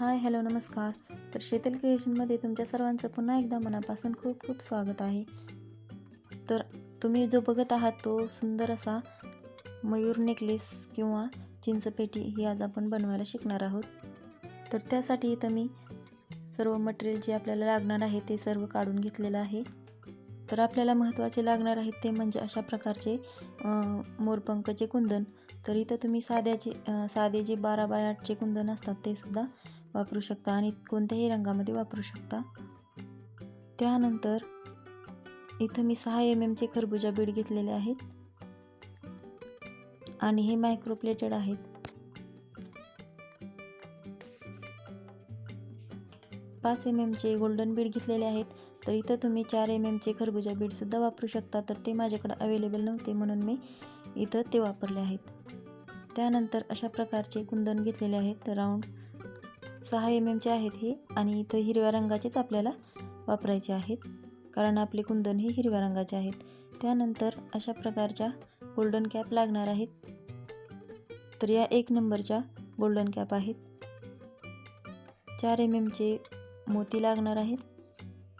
Hi hello नमस्कार. तर शीतल क्रिएशनमध्ये तुमच्या सर्वांचं पुन्हा एकदा मनापासून खूप खूप स्वागत आहे. तर तुम्ही जो बघत आहात तो सुंदर असा मयूर नेकलेस किंवा चिंचपेटी ही आज आपण बनवायला शिकणार आहोत. तर त्यासाठी इथं मी सर्व मटेरियल जे आपल्याला लागणार आहे ते सर्व काढून घेतलेलं आहे. तर आपल्याला महत्त्वाचे लागणार आहेत ते म्हणजे अशा प्रकारचे मोरपंखचे कुंदन. तर इथं तुम्ही साध्याचे साधे जे बारा बाय आठचे कुंदन असतात ते सुद्धा वापरू शकता आणि कोणत्याही रंगामध्ये वापरू शकता. त्यानंतर इथं मी सहा एम एमचे खरबुजा बीड घेतलेले आहेत. आणि हे मायक्रोप्लेटेड आहेत. पाच एम एमचे गोल्डन बीड घेतलेले आहेत. तर इथं तुम्ही चार एम एमचे खरबुजा बीडसुद्धा वापरू शकता. तर ते माझ्याकडे अवेलेबल नव्हते म्हणून मी इथं ते वापरले आहेत. त्यानंतर अशा प्रकारचे कुंदन घेतलेले आहेत. राऊंड सहा एम एमचे आहेत हे आणि इथं हिरव्या रंगाचेच आपल्याला वापरायचे आहेत. कारण आपले कुंदन हे हिरव्या रंगाचे आहेत. त्यानंतर अशा प्रकारच्या गोल्डन कॅप लागणार आहेत. तर या एक नंबरच्या गोल्डन कॅप आहेत. चार एम एमचे मोती लागणार आहेत.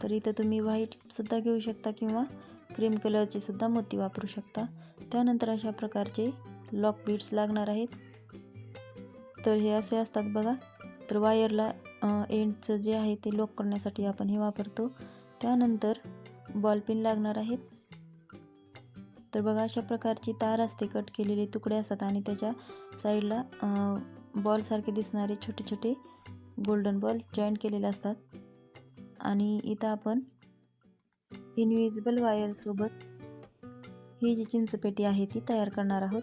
तर इथं तुम्ही व्हाईटसुद्धा घेऊ शकता किंवा क्रीम कलरचे सुद्धा मोती वापरू शकता. त्यानंतर अशा प्रकारचे लॉक बीड्स लागणार आहेत. तर हे असे असतात बघा. तर वायरला एंडचं जे आहे ते लॉक करण्यासाठी आपण हे वापरतो. त्यानंतर बॉलपिन लागणार आहेत. तर बघा अशा प्रकारची तार असते. कट केलेले तुकडे असतात आणि त्याच्या साईडला बॉलसारखे दिसणारे छोटे छोटे गोल्डन बॉल जॉईंट केलेले असतात. आणि इथं आपण इनविजिबल वायरसोबत ही जी चिंचपेटी आहे ती तयार करणार आहोत.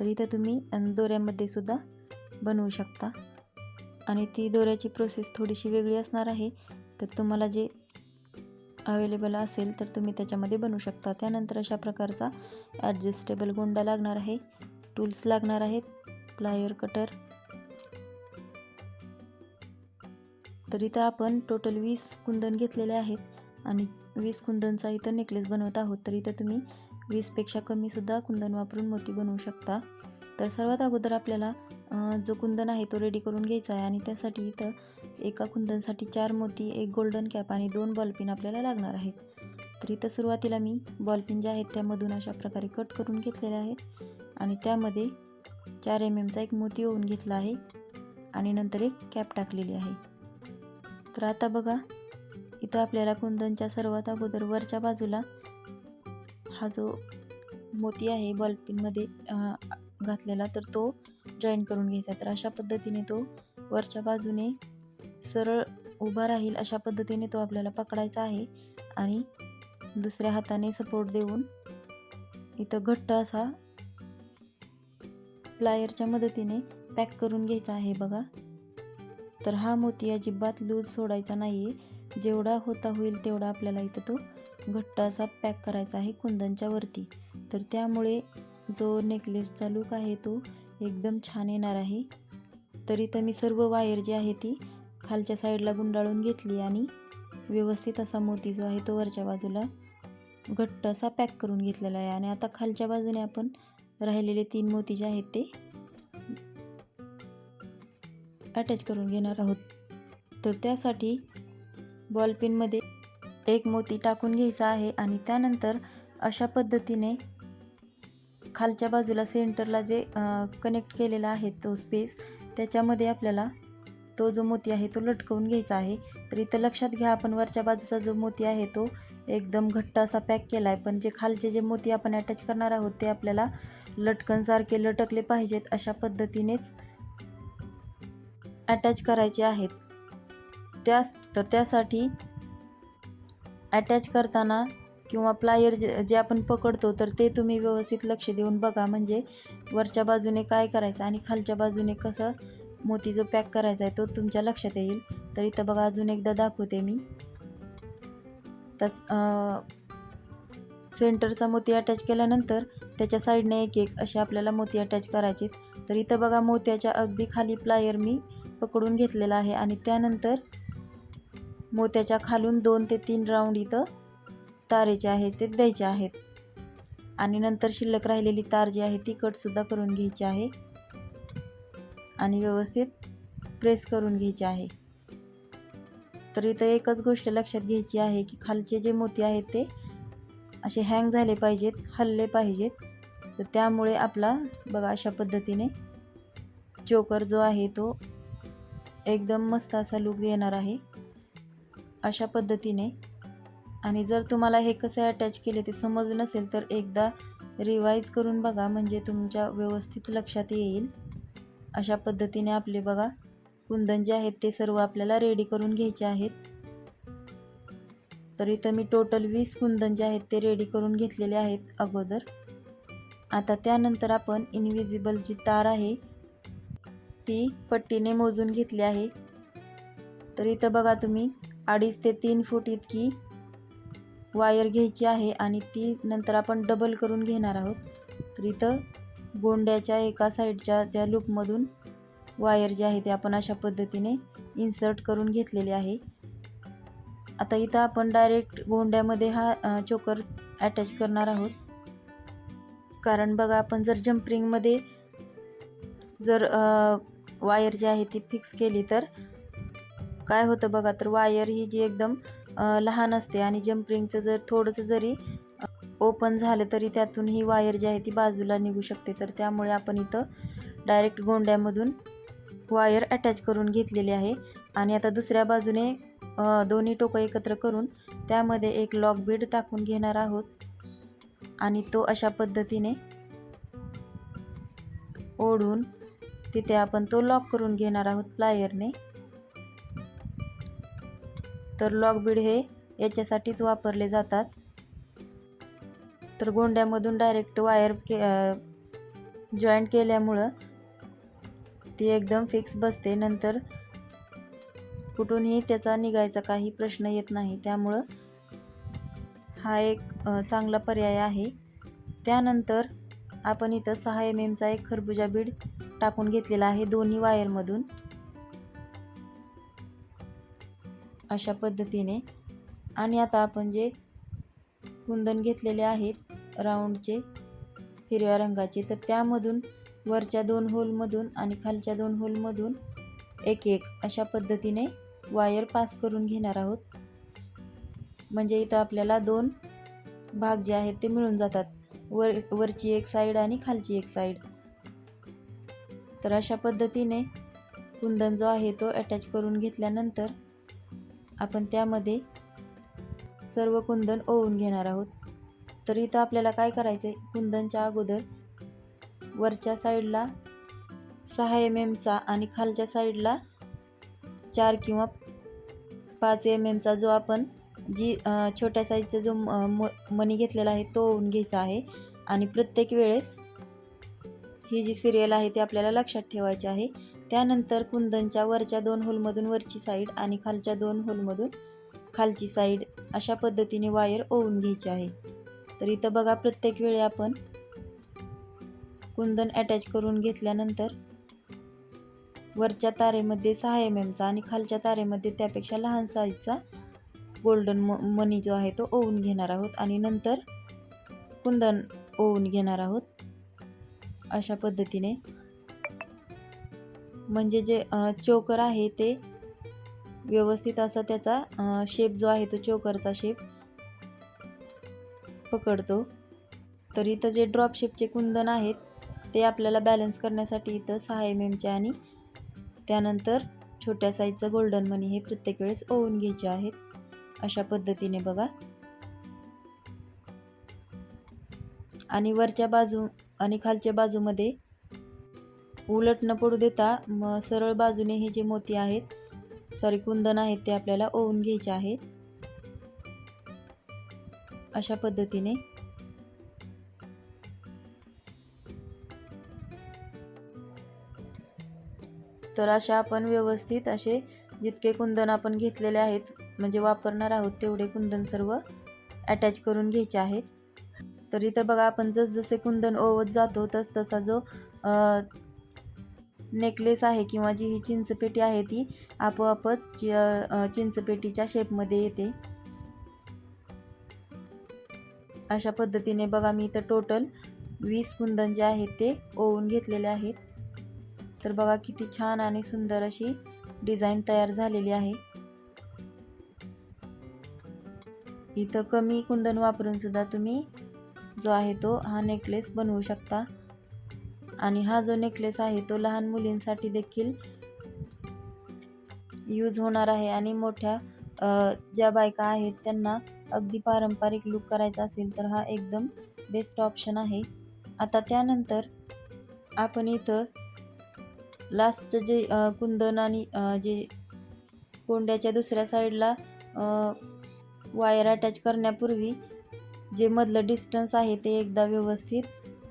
तर इथं तुम्ही दोऱ्यामध्ये सुद्धा बनवू शकता. आणि ती दोऱ्याची प्रोसेस थोडीशी वेगळी असणार आहे. तर तुम्हाला जे अवेलेबल असेल तर तुम्ही त्याच्यामध्ये बनवू शकता. त्यानंतर अशा प्रकारचा ॲडजस्टेबल गोंडा लागणार आहे. टूल्स लागणार आहेत. प्लायर कटर तर इथं आपण टोटल वीस कुंदन घेतलेले आहेत. आणि वीस कुंदनचा इथं नेकलेस बनवत आहोत. तर इथं तुम्ही वीसपेक्षा कमीसुद्धा कुंदन वापरून मोती बनवू शकता. तर सर्वात अगोदर आपल्याला जो कुंदन आहे तो रेडी करून घ्यायचा आहे आणि त्यासाठी इथं एका कुंदनसाठी चार मोती एक गोल्डन कॅप आणि दोन बॉलपिन आपल्याला लागणार आहेत. तर इथं सुरुवातीला मी बॉलपिन ज्या आहेत त्यामधून अशा प्रकारे कट करून घेतलेले आहेत आणि त्यामध्ये चार एम एमचा एक मोती ओवून घेतला आहे आणि नंतर एक कॅप टाकलेली आहे. तर आता बघा इथं आपल्याला कुंदनच्या सर्वात अगोदर वरच्या बाजूला हा जो मोती आहे बॉलपिनमध्ये घातलेला तर तो जॉईन करून घ्यायचा. तर अशा पद्धतीने तो वरच्या बाजूने सरळ उभा राहील अशा पद्धतीने तो आपल्याला पकडायचा आहे. आणि दुसऱ्या हाताने सपोर्ट देऊन इथं घट्ट असा प्लायरच्या मदतीने पॅक करून घ्यायचा आहे बघा. तर हा मोती अजिबात लूज सोडायचा नाही आहे जेवढा होता होईल तेवढा आपल्याला इथं तो घट्ट असा पॅक करायचा आहे कुंदनच्या वरती. तर त्यामुळे जो नेकलेसचा लूक आहे तो एकदम छान येणार आहे. तर इथं मी सर्व वायर जी आहे ती खालच्या साईडला गुंडाळून घेतली आणि व्यवस्थित असा मोती जो आहे तो वरच्या बाजूला घट्ट असा पॅक करून घेतलेला आहे. आणि आता खालच्या बाजूने आपण राहिलेले तीन मोती जे आहेत ते अटॅच करून घेणार आहोत. तर त्यासाठी बॉलपिनमध्ये एक मोती टाकून घ्यायचा आहे आणि त्यानंतर अशा पद्धतीने खालच्या बाजूला सेंटरला जे कनेक्ट केलेला आहे तो स्पेस त्याच्यामध्ये आपल्याला तो जो मोती आहे तो लटकवून घ्यायचा आहे. तर इथं लक्षात घ्या आपण वरच्या बाजूचा जो मोती आहे तो एकदम घट्ट असा पॅक केला आहे पण जे खालचे जे मोती आपण अटॅच करणार आहोत ते आपल्याला लटकनसारखे लटकले पाहिजेत अशा पद्धतीनेच अटॅच करायचे आहेत. त्यास तर त्यासाठी अटॅच करताना किंवा प्लायर जे जे आपण पकडतो तर ते तुम्ही व्यवस्थित लक्ष देऊन बघा. म्हणजे वरच्या बाजूने काय करायचं आणि खालच्या बाजूने कसं मोती जो पॅक करायचा आहे तो तुमच्या लक्षात येईल. तर इथं बघा अजून एकदा दाखवते मी. तस सेंटरचा मोती अटॅच केल्यानंतर त्याच्या साईडने एक एक असे आपल्याला मोती अटॅच करायचे तर इथं बघा मोत्याच्या अगदी खाली प्लायर मी पकडून घेतलेला आहे. आणि त्यानंतर मोत्याच्या खालून दोन ते तीन राऊंड इथं तारेचे आहेत ते द्यायचे आहेत. आणि नंतर शिल्लक राहिलेली तार जी आहे ती कटसुद्धा करून घ्यायची आहे. आणि व्यवस्थित प्रेस करून घ्यायची आहे. तर इथं एकच गोष्ट लक्षात घ्यायची आहे की खालचे जे मोती आहेत ते असे हँग झाले पाहिजेत हलले पाहिजेत. तर त्यामुळे आपला बघा अशा पद्धतीने चोकर जो आहे तो एकदम मस्त असा लुक देणार आहे. अशा पद्धतीने आणि जर तुम्हाला हे कसे अटॅच केले ते समजलं नसेल तर एकदा रिवाईज करून बघा म्हणजे तुमच्या व्यवस्थित लक्षात येईल. अशा पद्धतीने आपले बघा कुंदन जे आहेत ते सर्व आपल्याला रेडी करून घ्यायचे आहेत. तर इथं मी टोटल वीस कुंदन जे आहेत ते रेडी करून घेतलेले आहेत अगोदर. आता त्यानंतर आपण इनविजिबल जी तार आहे ती पट्टीने मोजून घेतली आहे. तर इथं बघा तुम्ही अडीच ते तीन फूट इतकी वायर घ्यायची आहे आणि ती नंतर आपण डबल करून घेणार आहोत. तर इथं गोंड्याच्या एका साईडच्या ज्या लूपमधून वायर जे आहे ते आपण अशा पद्धतीने इन्सर्ट करून घेतलेले आहे. आता इथं आपण डायरेक्ट गोंड्यामध्ये हा चोकर अटॅच करणार आहोत. कारण बघा आपण जर जम्परिंगमध्ये जर वायर जी आहे ती फिक्स केली तर काय होतं बघा तर वायर ही जी एकदम लहान असते आणि जम्परिंगचं जर थोडंसं जरी ओपन झालं तरी त्यातून ही वायर जी आहे ती बाजूला निघू शकते. तर त्यामुळे आपण इथं डायरेक्ट गोंड्यामधून वायर अटॅच करून घेतलेली आहे. आणि आता दुसऱ्या बाजूने दोन्ही टोकं एकत्र करून त्यामध्ये एक लॉक बीड टाकून घेणार आहोत. आणि तो अशा पद्धतीने ओढून तिथे आपण तो लॉक करून घेणार आहोत प्लायरने तर लॉक बीड हे याच्यासाठीच वापरले जातात. तर गोंड्यामधून डायरेक्ट वायर के जॉईंट केल्यामुळं ती एकदम फिक्स बसते. नंतर कुठूनही त्याचा निघायचा काही प्रश्न येत नाही. त्यामुळं हा एक चांगला पर्याय आहे. त्यानंतर आपण इथं सहा एम एमचा एक खरबुजा बीड टाकून घेतलेला आहे दोन्ही वायरमधून अशा पद्धतीने. आणि आता आपण जे कुंदन घेतलेले आहेत राऊंडचे हिरव्या रंगाचे तर त्यामधून वरच्या दोन होलमधून आणि खालच्या दोन होलमधून एक एक अशा पद्धतीने वायर पास करून घेणार आहोत. म्हणजे इथं आपल्याला दोन भाग जे आहेत ते मिळून जातात. वर वरची एक साईड आणि खालची एक साईड तर अशा पद्धतीने कुंदन जो आहे तो अटॅच करून घेतल्यानंतर आपण त्यामध्ये सर्व कुंदन ओवून घेणार आहोत. तर इथं आपल्याला काय करायचं आहे कुंदनच्या अगोदर वरच्या साईडला सहा एम एमचा आणि खालच्या साईडला चार किंवा पाच एम एमचा जो आपण जी छोट्या साईजचा जो म मनी घेतलेला आहे तो ओवून घ्यायचा आहे. आणि प्रत्येक वेळेस ही जी सिरियल आहे ती आपल्याला लक्षात ठेवायची आहे. त्यानंतर कुंदनच्या वरच्या दोन होलमधून वरची साईड आणि खालच्या दोन होलमधून खालची साईड अशा पद्धतीने वायर ओवून घ्यायची आहे. तर इथं बघा प्रत्येक वेळी आपण कुंदन अटॅच करून घेतल्यानंतर वरच्या तारेमध्ये सहा एम एमचा आणि खालच्या तारेमध्ये त्यापेक्षा लहान साईजचा गोल्डन म मनी जो आहे तो ओवून घेणार आहोत आणि नंतर कुंदन ओवून घेणार आहोत. अशा पद्धतीने म्हणजे जे चोकर आहे ते व्यवस्थित असा त्याचा शेप जो आहे तो चोकरचा शेप पकडतो. तर इथं जे ड्रॉप शेपचे कुंदन आहेत ते आपल्याला बॅलन्स करण्यासाठी इथं सहा एम एमचे आणि त्यानंतर छोट्या साईजचं गोल्डन मनी हे प्रत्येक वेळेस ओवून घ्यायचे आहेत. अशा पद्धतीने बघा. आणि वरच्या बाजू आणि खालच्या बाजूमध्ये उलट न पडू देता म सरळ बाजूने हे जे मोती आहेत सॉरी कुंदन आहेत ते आपल्याला ओवून घ्यायचे आहेत. अशा पद्धतीने. तर अशा आपण व्यवस्थित असे जितके कुंदन आपण घेतलेले आहेत म्हणजे वापरणार आहोत तेवढे कुंदन सर्व अटॅच करून घ्यायचे आहेत. तर इथं बघा आपण जसजसे कुंदन ओवत जातो तस तसा जो नेकलेस आहे किंवा जी ही चिंचपेटी आहे ती आपोआपच चिंचपेटीच्या शेपमध्ये येते. अशा पद्धतीने बघा मी इथं टोटल वीस कुंदन जे आहेत ते ओवून घेतलेले आहेत. तर बघा किती छान आणि सुंदर अशी डिझाईन तयार झालेली आहे. इथं कमी कुंदन वापरून सुद्धा तुम्ही जो आहे तो हा नेकलेस बनवू शकता. आणि हा जो नेकलेस आहे तो लहान मुलींसाठी देखील यूज होणार आहे. आणि मोठ्या ज्या बायका आहेत त्यांना अगदी पारंपरिक लुक करायचा असेल तर हा एकदम बेस्ट ऑप्शन आहे. आता त्यानंतर आपण इथं लास्टचं जे कुंदन आणि जे कोंड्याच्या दुसऱ्या साईडला वायर अटॅच करण्यापूर्वी जे मधलं डिस्टन्स आहे ते एकदा व्यवस्थित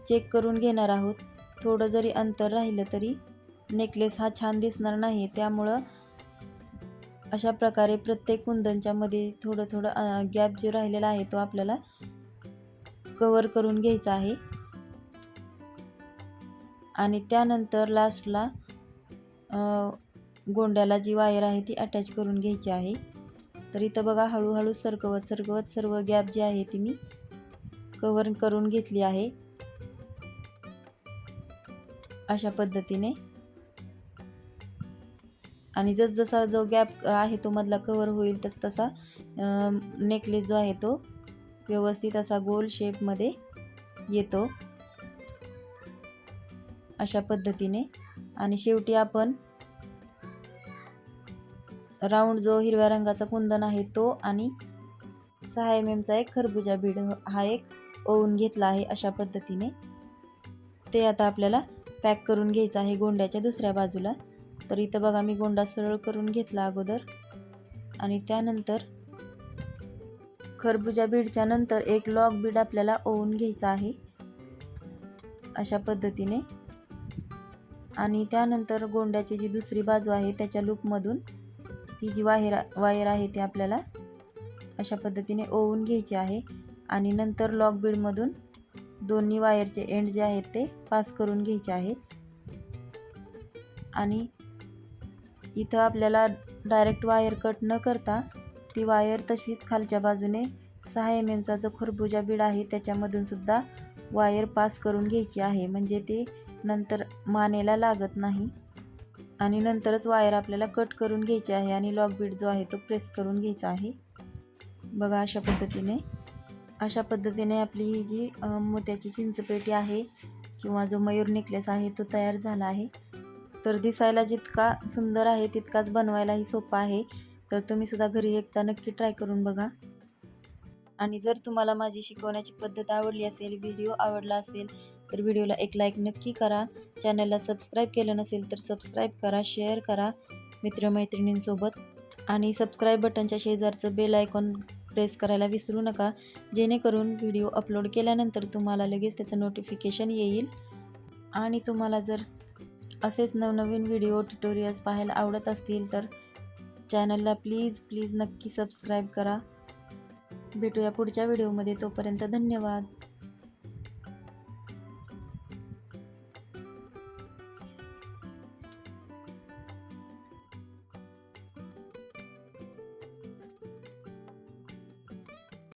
चेक करून घेणार आहोत. थोडं जरी अंतर राहिलं तरी नेकलेस हा छान दिसणार नाही. त्यामुळं अशा प्रकारे प्रत्येक कुंदनच्यामध्ये थोडं थोडं गॅप जो राहिलेला आहे तो आपल्याला कवर करून घ्यायचा आहे. आणि त्यानंतर लास्टला गोंड्याला जी वायर आहे ती अटॅच करून घ्यायची आहे. तर इथं बघा हळूहळू सरकवत सरकवत सर्व गॅप जी आहे ती मी कवर करून घेतली आहे. अशा पद्धतीने. आणि जसजसा जो गॅप आहे तो मधला कवर होईल तस तसा नेकलेस जो आहे तो व्यवस्थित असा गोल शेपमध्ये येतो. अशा पद्धतीने. आणि शेवटी आपण राऊंड जो हिरव्या रंगाचा कुंदन आहे तो आणि सहा एम एमचा एक खरबुजा बीड हा एक ओवून घेतला आहे अशा पद्धतीने. ते आता आपल्याला पॅक करून घ्यायचं आहे गोंड्याच्या दुसऱ्या बाजूला. तर इथं बघा मी गोंडा सरळ करून घेतला अगोदर. आणि त्यानंतर खरबुजा बीडच्या नंतर एक लॉक बीड आपल्याला ओवून घ्यायचा आहे. अशा पद्धतीने. आणि त्यानंतर गोंड्याची जी दुसरी बाजू आहे त्याच्या लूपमधून ही जी वायर वायर आहे ती आपल्याला अशा पद्धतीने ओवून घ्यायची आहे. आणि नंतर लॉक बीडमधून दोन्ही वायरचे एंड जे आहेत ते पास करून घ्यायचे आहेत. आणि इथं आपल्याला डायरेक्ट वायर कट न करता ती वायर तशीच खालच्या बाजूने सहा एम एमचा जो खरबुजा बीड आहे त्याच्यामधून सुद्धा वायर पास करून घ्यायची आहे. म्हणजे ते नंतर मानेला लागत नाही. आणि नंतरच वायर आपल्याला कट करून घ्यायची आहे आणि लॉक बीड जो आहे तो प्रेस करून घ्यायचा आहे. बघा अशा पद्धतीने. अशा पद्धतीने आपली ही जी मोत्याची चिंचपेटी आहे किंवा जो मयूर नेकलेस आहे तो तयार झाला आहे. तर दिसायला जितका सुंदर आहे तितकाच बनवायलाही सोपा आहे. तर तुम्ही सुद्धा घरी एकदा नक्की ट्राय करून बघा. आणि जर तुम्हाला माझी शिकवण्याची पद्धत आवडली असेल व्हिडिओ आवडला असेल तर व्हिडिओला एक लाईक नक्की करा. चॅनलला सबस्क्राईब केलं नसेल तर सबस्क्राईब करा शेअर करा मित्रमैत्रिणींसोबत. आणि सबस्क्राईब बटनच्या शेजारचं बेल आयकॉन प्रेस करायला विसरू नका. जेणेकरून व्हिडिओ अपलोड केल्यानंतर तुम्हाला लगेच त्याचं नोटिफिकेशन येईल. आणि तुम्हाला जर असेच नवनवीन व्हिडिओ ट्युटोरियल्स पाहायला आवडत असतील तर चॅनलला प्लीज प्लीज नक्की सबस्क्राईब करा. भेटूया पुढच्या व्हिडिओमध्ये तोपर्यंत धन्यवाद.